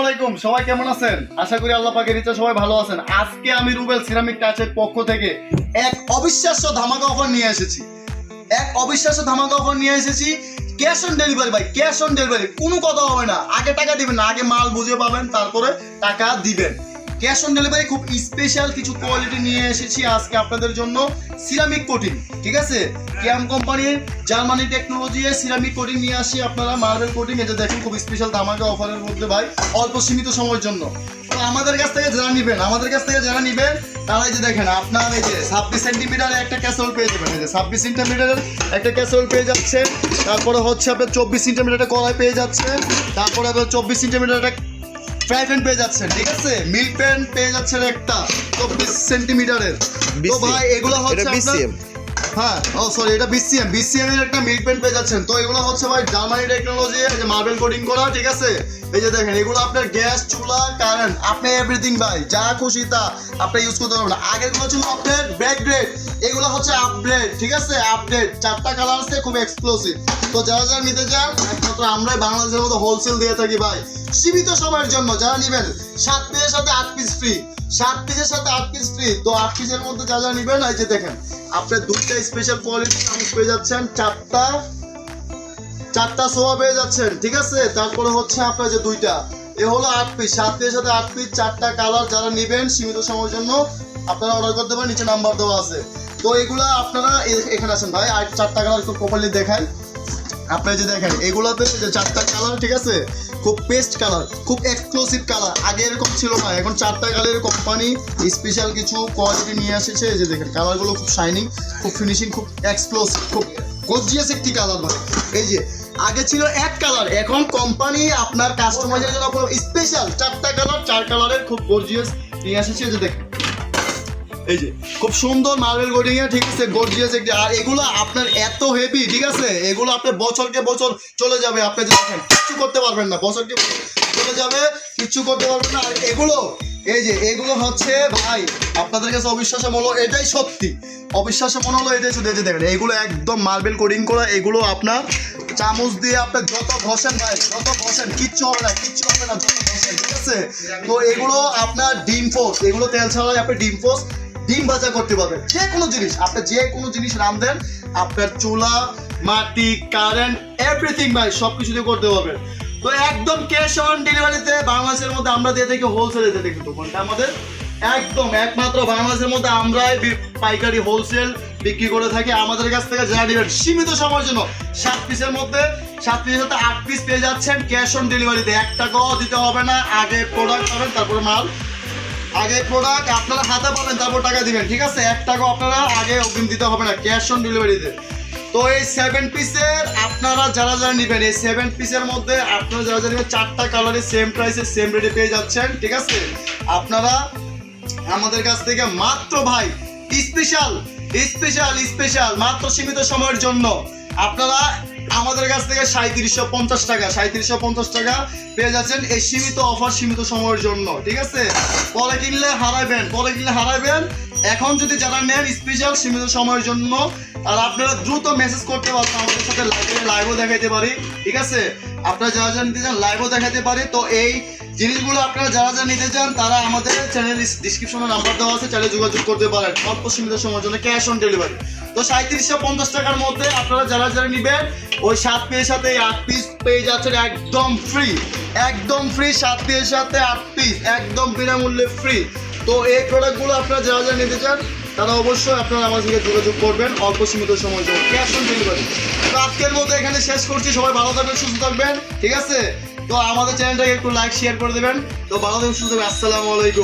আলাইকুম, সবাই ভালো আছেন। আজকে আমি রুবেল সিরামিক টাচের পক্ষ থেকে এক অবিশ্বাস্য নিয়ে এসেছি। এক অবিশ্বাস্য ধামাকা নিয়ে এসেছি। Cash on delivery cash on delivery, কোনো কথা হবে না। আগে টাকা দিবেন না, আগে মাল বুঝে পাবেন, তারপরে টাকা দিবেন। ক্যাশ অন ডেলিভারি খুব স্পেশাল কিছু কোয়ালিটি নিয়ে এসেছি আজকে আপনাদের জন্য সিরামিক কোটিং, ঠিক আছে? ক্যাম কোম্পানির জার্মানি টেকনোলজি সিরামিক কোটিং নিয়ে আসি আপনারা, মার্বেল কোটিং, এটা দেখুন খুব স্পেশাল ধামাকা অফারের মধ্যে ভাই, অল্প সীমিত সময়ের জন্য। তো আমাদের কাছ থেকে যারা নিবেন, আমাদের কাছ থেকে যারা নিবেন, তারা যে দেখেন, আপনার এই যে ছাব্বিশ সেন্টিমিটারের একটা ক্যাসেল পেয়ে যাবেন, এই যে ছাব্বিশ সেন্টিমিটারের একটা ক্যাসেল পেয়ে যাচ্ছে তারপরে হচ্ছে আপনার চব্বিশ সেন্টিমিটারের কড়াই পেয়ে যাচ্ছে তারপরে আপনার চব্বিশ সেন্টিমিটার একটা ফ্রাই প্যান পেয়ে যাচ্ছেন ঠিক আছে? মিল প্যান পেয়ে যাচ্ছেন একটা চব্বিশ সেন্টিমিটারের তো ভাই এগুলো হচ্ছে আপনার হ্যাঁ ও সরি এটা বিসিএম বিসিএম এর একটা মিল্ক প্যান্ট পেয়ে যাচ্ছেন। তো এগুলো হচ্ছে ভাই জার্মানি টেকনোলজি এই যে মার্বেল কোডিং করা, ঠিক আছে? এই যে দেখেন, এগুলো আপনার গ্যাস চুলা কারেন্ট আপনি এভরিথিং ভাই, যা খুশি তা আপনি ইউজ করতে পারবেন। আগেরগুলো ছিল আপনার ব্যাক গ্রেড এগুলো হচ্ছে আপগ্রেড ঠিক আছে? আপডেট চারটা কালার আছে, খুব এক্সক্লুসিভ তো যারা যারা নিতে চান, একমাত্র আমরাই বাংলাদেশের মতো হোলসেল দিয়ে থাকি ভাই। সীমিত সময়ের জন্য যারা নেবেন, সাত পিসের সাথে আট পিস ফ্রি সাত পিসের সাথে আট পিস ফ্রি তো আট পিসের মধ্যে যা যা নেবেন, এই যে দেখেন আপনি দুইটা স্পেশাল কোয়ালিটি চামচ পেয়ে যাচ্ছেন, চারটা চারটা সোয়া পেয়ে যাচ্ছেন, ঠিক আছে? তারপরে হচ্ছে আপনার যে দুইটা, এ হলো আট পিস সাত পিসের সাথে আট পিস চারটা কালার যারা নেবেন সীমিত সময়ের জন্য, আপনারা অর্ডার করতে পারেন নিচে নাম্বার দেওয়া আছে। তো এগুলা আপনারা এখানে আছেন ভাই, আর চারটা কালার একটু প্রপারলি দেখান আপনি যে দেখেন, এগুলাতে যে চারটা কালার ঠিক আছে? খুব পেস্ট কালার খুব এক্সক্লুসিভ কালার আগে এরকম ছিল না, এখন চারটা কালারের কোম্পানি স্পেশাল কিছু কোয়ালিটি নিয়ে এসেছে। যে দেখেন কালারগুলো খুব শাইনিং খুব ফিনিশিং খুব এক্সক্লুসিভ খুব গর্জিয়াস একটি কালার ভাই। এই যে, আগে ছিল এক কালার এখন কোম্পানি আপনার কাস্টমাইজের জন্য স্পেশাল চারটা কালার চার কালারের খুব গর্জিয়াস নিয়ে এসেছে। যে দেখেন এই যে, খুব সুন্দর মার্বেল কোডিং এ, ঠিক আছে গর্জিয়াস একটি, আর এগুলো আপনার এত হেভি ঠিক আছে, এগুলো আপনার বছরকে বছর চলে যাবে, আপনি দেখেন, কিচ্ছু করতে পারবেন না, বছরকে চলে যাবে, কিচ্ছু করতে পারবেন না, আর এগুলো, এই যে, এগুলো হচ্ছে, ভাই, আপনাদের কাছে অবিশ্বাস্য মনে হলো, এটাই সত্যি। অবিশ্বাস্য মনে হলো, এটাই শুধু এই যে দেখেন, এগুলো একদম মার্বেল কোডিং করা, এগুলো আপনার চামচ দিয়ে আপনি যত ঘষেন, ভাই, যত ঘষেন, কিচ্ছু হবে না, কিচ্ছু হবে না, যত ঘষেন, ঠিক আছে? তো এগুলো আপনার ডিম ফোর্স এগুলো তেল ছাড়াই আপনি ডিম ফোর্স ডিম ভাজা করতে পারবেন, যে কোনো জিনিস। আপনি যে কোনো জিনিস রাঁধেন আপনার চুলা, মাটি কারেন্ট এভরিথিং ভাই সব কিছু দিয়ে করতে পারবেন। তো একদম ক্যাশ অন ডেলিভারিতে বাংলাদেশের মধ্যে আমরা দিয়ে থাকি হোলসেলে দিয়ে থাকি দোকানটা আমাদের। একদম, একমাত্র বাংলাদেশের মধ্যে আমরাই পাইকারি হোলসেল বিক্রি করে থাকি। আমাদের কাছ থেকে যারা নেবেন, সীমিত সময়ের জন্য, সাত পিসের মধ্যে, সাত পিসের সাথে আট পিস পেয়ে যাচ্ছেন ক্যাশ অন ডেলিভারিতে এক টাকাও দিতে হবে না, আগে প্রোডাক্ট পাবেন, তারপরে মাল আগে প্রোডাক্ট আপনারা হাতে পাবেন, তারপর টাকা দিবেন, ঠিক আছে? এক টাকা আপনারা আগে অগ্রিম দিতে হবে না ক্যাশ অন ডেলিভারিতে তো। এই সেভেন পিসের আপনারা যারা যারা নেবেন, এই সেভেন পিসের মধ্যে আপনারা যারা যারা নেবেন, চারটা কালারে সেম প্রাইসে সেম রেটে পেয়ে যাচ্ছেন, ঠিক আছে? আপনারা আমাদের কাছ থেকে মাত্র ভাই স্পেশাল স্পেশাল স্পেশাল মাত্র সীমিত সময়ের জন্য আপনারা আমাদের কাছ থেকে সাঁত্রিশশো পঞ্চাশ টাকা, সাঁত্রিশশো পঞ্চাশ টাকা পেয়ে যাচ্ছেন এই সীমিত অফার সীমিত সময়ের জন্য, ঠিক আছে? পরে কিনলে হারাবেন, পরে কিনলে হারাবেন। এখন যদি যারা নেন স্পেশাল সীমিত সময়ের জন্য, আর আপনারা দ্রুত মেসেজ করতে পারবেন আমাদের সাথে লাইভে লাইভও দেখাইতে পারি, ঠিক আছে? আপনারা যারা যারা নিতে চান লাইভও দেখাতে পারি। তো এই জিনিসগুলো আপনারা যারা যারা নিতে চান, তারা আমাদের চ্যানেল ডিসক্রিপশনে নাম্বার দেওয়া আছে চ্যানেলে যোগাযোগ করতে পারেন। অল্প সীমিত সময়ের জন্য ক্যাশ অন ডেলিভারি তো সাঁত্রিশশো পঞ্চাশ টাকার মধ্যে আপনারা যারা যারা নেবেন ওই সাত পিসের সাথে আট পিস পেয়ে যাচ্ছেন একদম ফ্রি একদম ফ্রি সাত পিসের সাথে আট পিস একদম বিনামূল্যে ফ্রি তো এই প্রোডাক্টগুলো আপনারা যারা যারা নিতে চান, তারা অবশ্যই আপনারা আমার সঙ্গে যোগাযোগ করবেন। অল্প সীমিত সময় জন্য ক্যাশ অন ডেলিভারি তো আজকের মতো এখানে শেষ করছি। সবাই ভালো থাকবেন, সুস্থ থাকবেন, ঠিক আছে? তো আমাদের চ্যানেলটাকে একটু লাইক শেয়ার করে দেবেন। তো ভালো থাকবেন, সুস্থ থাকবেন। আসসালামু আলাইকুম।